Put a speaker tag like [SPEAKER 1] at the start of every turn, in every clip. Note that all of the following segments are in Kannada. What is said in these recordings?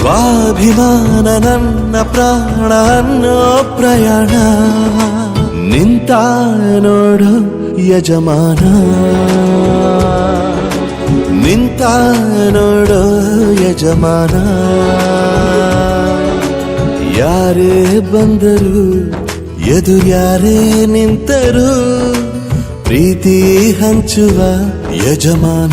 [SPEAKER 1] ಸ್ವಾಭಿಮಾನ ನನ್ನ ಪ್ರಾಣ ಅನ್ನೋ ಪ್ರಯಾಣ. ನಿಂತ ನೋಡು ಯಜಮಾನ. ನಿಂತ ನೋಡೋ ಯಜಮಾನ. ಯಾರೇ ಬಂದರು, ಎದುರ್ಯಾರೇ ನಿಂತರು, ಪ್ರೀತಿ ಹಂಚುವ ಯಜಮಾನ.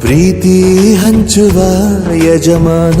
[SPEAKER 1] ಪ್ರೀತಿ ಹಂಚುವ ಯಜಮಾನ.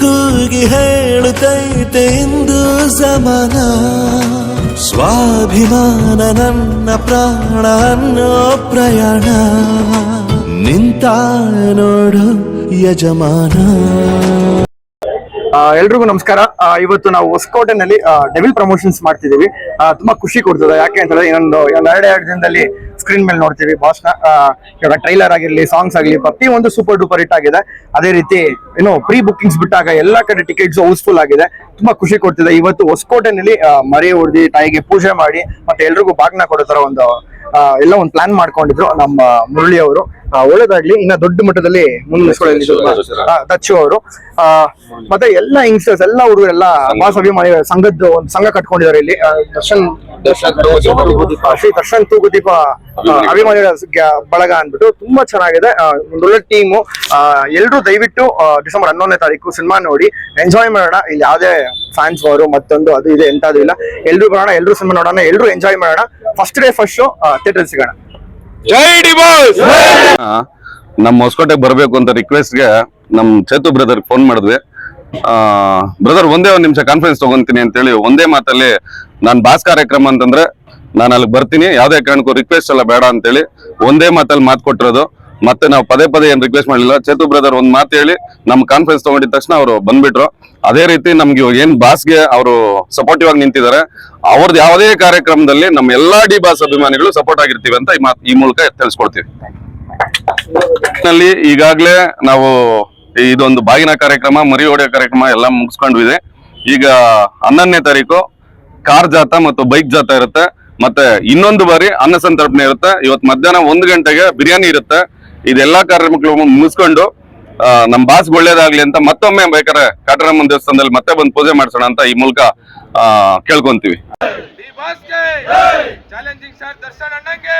[SPEAKER 1] ಕೂಗಿ ಹೇಳುತ್ತೈತೆ ಇಂದು ಸಮನ ಸ್ವಾಭಿಮಾನ ನನ್ನ ಪ್ರಾಣ ಅನ್ನೋ ಪ್ರಯಾಣ. ನಿಂತ ನೋಡು ಯಜಮಾನ.
[SPEAKER 2] ಎಲ್ರಿಗೂ ನಮಸ್ಕಾರ. ಇವತ್ತು ನಾವು ಹೊಸಕೋಟೆನಲ್ಲಿ ಡೆವಿಲ್ ಪ್ರಮೋಷನ್ಸ್ ಮಾಡ್ತಿದೀವಿ ಆ, ತುಂಬಾ ಖುಷಿ ಕೊಡ್ತದೆ. ಯಾಕೆ ಅಂತ ಹೇಳಿದ್ರೆ ಇನ್ನೊಂದು ಎರಡು ಎರಡು ದಿನದಲ್ಲಿ ಸ್ಕ್ರೀನ್ ಮೇಲೆ ನೋಡ್ತೀವಿ. ಬಾಸ್ನ ಇವಾಗ ಟ್ರೈಲರ್ ಆಗಿರ್ಲಿ ಸಾಂಗ್ಸ್ ಆಗಲಿ ಪ್ರತಿ ಒಂದು ಸೂಪರ್ ಡೂಪರ್ ಹಿಟ್ ಆಗಿದೆ. ಅದೇ ರೀತಿ, ಏನು ಪ್ರೀ ಬುಕಿಂಗ್ಸ್ ಬಿಟ್ಟಾಗ ಎಲ್ಲಾ ಕಡೆ ಟಿಕೆಟ್ಸ್ ಹೌಸ್ಫುಲ್ ಆಗಿದೆ. ತುಂಬಾ ಖುಷಿ ಕೊಡ್ತಿದೆ. ಇವತ್ತು ಹೊಸಕೋಟೆನಲ್ಲಿ ಮರೆಯ ಮರಿ ಹೊಡೆದಿ ತಾಯಿಗೆ ಪೂಜೆ ಮಾಡಿ ಮತ್ತೆ ಎಲ್ರಿಗೂ ಬಾಗ್ನ ಕೊಡೋ ತರ ಒಂದು ಎಲ್ಲ ಒಂದು ಪ್ಲಾನ್ ಮಾಡ್ಕೊಂಡಿದ್ರು ನಮ್ಮ ಮುರಳಿ ಅವರು. ಒಳ್ಳೇದಾಗ್ಲಿ ಇನ್ನ ದೊಡ್ಡ ಮಟ್ಟದಲ್ಲಿ ಮುಂದುವರಿಸ್ಕೊಳ್ಳಿ ದಚ್ಚು ಅವರು. ಮತ್ತೆ ಎಲ್ಲ ಯಂಗ್ಸ್ಟರ್ಸ್ ಎಲ್ಲ ಹುಡುಗರೆಲ್ಲ ಬಾಸ್ ಅಭಿಮಾನಿ ಸಂಘದ್ದು ಒಂದು ಸಂಘ ಕಟ್ಕೊಂಡಿದ್ದಾರೆ ಇಲ್ಲಿ. ದರ್ಶನ್ ಶ್ರೀ ದರ್ಶನ್ ತೂಗುದೀಪ ಅಭಿಮಾನಿಗಳ. ಬಳಗ ಅಂದ್ಬಿಟ್ಟು ತುಂಬಾ ಚೆನ್ನಾಗಿದೆ. ಒಂದೊಳ್ಳೆ ಟೀಮು ಎಲ್ರು ದಯವಿಟ್ಟು ಡಿಸೆಂಬರ್ ಹನ್ನೊಂದನೇ ತಾರೀಕು ಸಿನಿಮಾ ನೋಡಿ ಎಂಜಾಯ್ ಮಾಡೋಣ. ಇಲ್ಲಿ ಯಾವ್ದೇ ಫ್ಯಾನ್ಸ್ ಅವರು ಮತ್ತೊಂದು ಅದು ಇದೆ ಎಂತದು ಇಲ್ಲ. ಎಲ್ರು ಬರೋಣ ಎಲ್ರು ಸಿನಿಮಾ ನೋಡೋಣ ಎಲ್ರು ಎಂಜಾಯ್ ಮಾಡೋಣ. First day first show theatre ಸಿಗೋಣ
[SPEAKER 3] ಜೈ ಡಿ ಬಾಸ್! ನಮ್ಮ ಹೊಸಕೋಟೆಗೆ ಬರಬೇಕು ಅಂತ ರಿಕ್ವೆಸ್ಟ್ಗೆ ನಮ್ಮ ಚೇತು ಬ್ರದರ್ ಫೋನ್ ಮಾಡಿದ್ವಿ. ಬ್ರದರ್ ಒಂದೇ ಒಂದು ನಿಮಿಷ ಕಾನ್ಫರೆನ್ಸ್ ತಗೊಂತೀನಿ ಅಂತೇಳಿ ಒಂದೇ ಮಾತಲ್ಲಿ ನಾನು ಬಾಸ್ ಕಾರ್ಯಕ್ರಮ ಅಂತಂದ್ರೆ ನಾನು ಅಲ್ಲಿಗೆ ಬರ್ತೀನಿ ಯಾವುದೇ ಕಾರಣಕ್ಕೂ ರಿಕ್ವೆಸ್ಟ್ ಎಲ್ಲ ಬೇಡ ಅಂತೇಳಿ ಒಂದೇ ಮಾತಲ್ಲಿ ಮಾತು ಕೊಟ್ಟಿರೋದು. ಮತ್ತೆ ನಾವು ಪದೇ ಪದೇ ಏನು ರಿಕ್ವೆಸ್ಟ್ ಮಾಡಲಿಲ್ಲ. ಚೇತು ಬ್ರದರ್ ಒಂದು ಮಾತು ಹೇಳಿ ನಮ್ಮ ಕಾನ್ಫರೆನ್ಸ್ ತಗೊಂಡಿದ ತಕ್ಷಣ ಅವರು ಬಂದ್ಬಿಟ್ರು. ಅದೇ ರೀತಿ ನಮ್ಗೆ ಇವಾಗ ಏನ್ ಬಾಸ್ಗೆ ಅವರು ಸಪೋರ್ಟಿವ್ ಆಗಿ ನಿಂತಿದ್ದಾರೆ. ಅವ್ರದ್ದು ಯಾವುದೇ ಕಾರ್ಯಕ್ರಮದಲ್ಲಿ ನಮ್ಮ ಎಲ್ಲಾ ಡಿ ಬಾಸ್ ಅಭಿಮಾನಿಗಳು ಸಪೋರ್ಟ್ ಆಗಿರ್ತೀವಿ ಅಂತ ಈ ಮಾತ್ ಈ ಮೂಲಕ ತಿಳಿಸ್ಕೊಡ್ತೀವಿ. ನಲ್ಲಿ ಈಗಾಗಲೇ ನಾವು ಇದೊಂದು ಬಾಗಿನ ಕಾರ್ಯಕ್ರಮ, ಮರಿ ಹೊಡೆಯೋ ಕಾರ್ಯಕ್ರಮ ಎಲ್ಲ ಮುಗಿಸ್ಕೊಂಡಿದೆ. ಈಗ ಹನ್ನೊಂದನೇ ತಾರೀಕು ಕಾರ್ ಜಾತ ಮತ್ತು ಬೈಕ್ ಜಾತ ಇರುತ್ತೆ. ಮತ್ತೆ ಇನ್ನೊಂದು ಬಾರಿ ಅನ್ನ ಸಂತರ್ಪಣೆ ಇರುತ್ತೆ. ಇವತ್ತು ಮಧ್ಯಾಹ್ನ ಒಂದು ಗಂಟೆಗೆ ಬಿರಿಯಾನಿ ಇರುತ್ತೆ. ಇದೆಲ್ಲಾ ಕಾರ್ಯಕ್ರಮಗಳು ಮುಗಿಸ್ಕೊಂಡು ನಮ್ಮ ನಮ್ ಬಾಸ್ ಒಳ್ಳೇದಾಗ್ಲಿ ಅಂತ ಮತ್ತೊಮ್ಮೆ ಬೇಕಾದ್ರೆ ಕಾಟರಮ್ಮನ ದೇವಸ್ಥಾನದಲ್ಲಿ ಮತ್ತೆ ಬಂದು ಪೂಜೆ ಮಾಡಿಸೋಣ ಅಂತ ಈ ಮೂಲಕ ಕೇಳ್ಕೊಂತೀವಿ.
[SPEAKER 4] Challenging sir Darshan ಅಣ್ಣಂಗೆ